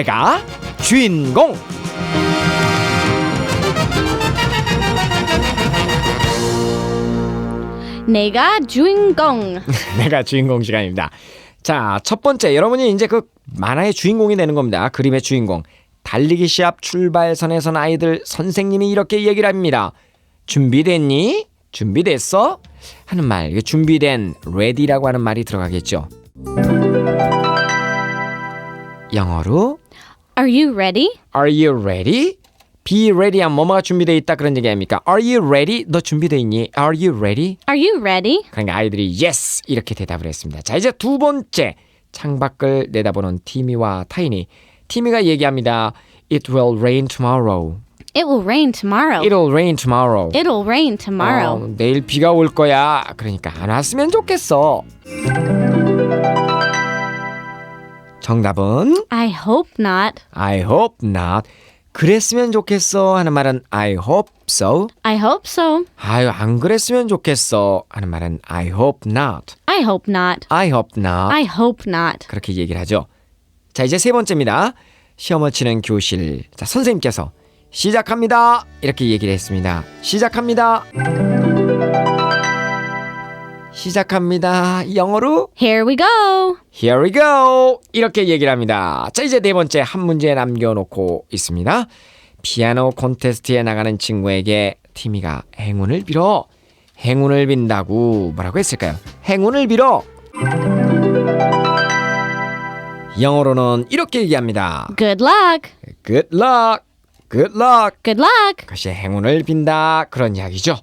내가 주인공. 내가 주인공. 내가 주인공 시간입니다. 자, 첫 번째 여러분이 이제 그 만화의 주인공이 되는 겁니다. 그림의 주인공. 달리기 시합 출발선에 선 아이들 선생님이 이렇게 얘기를 합니다. 준비됐니? 준비됐어? 하는 말. 이게 준비된 ready라고 하는 말이 들어가겠죠. 영어로 Are you ready? Are you ready? Be ready 하면 뭐뭐가 준비되어 있다 그런 얘기 아닙니까? Are you ready? 너 준비되어 있니? Are you ready? Are you ready? 그러니까 아이들이 yes 이렇게 대답을 했습니다. 자 이제 두 번째 창밖을 내다보는 티미와 타이니. 티미가 얘기합니다. It will rain tomorrow. It will rain tomorrow. It'll rain tomorrow. It'll rain tomorrow. 어, 내일 비가 올 거야. 그러니까 안 왔으면 좋겠어. 정답은 I hope not. I hope not. 그랬으면 좋겠어 하는 말은 I hope so. I hope so. 아유 안 그랬으면 좋겠어 하는 말은 I hope not. I hope not. I hope not. I hope not. 그렇게 얘기를 하죠. 자, 이제 세 번째입니다. 시험을 치는 교실. 자, 선생님께서 시작합니다. 이렇게 얘기를 했습니다. 시작합니다. 시작합니다. 영어로 Here we go. Here we go. 이렇게 얘기를 합니다. 자, 이제 네 번째 한 문제 남겨놓고 있습니다. 피아노 콘테스트에 나가는 친구에게 티미가 행운을 빌어. 행운을 빈다고 뭐라고 했을까요? 행운을 빌어. 영어로는 이렇게 얘기합니다. Good luck. Good luck. Good luck. Good luck. 그것이 행운을 빈다 그런 이야기죠.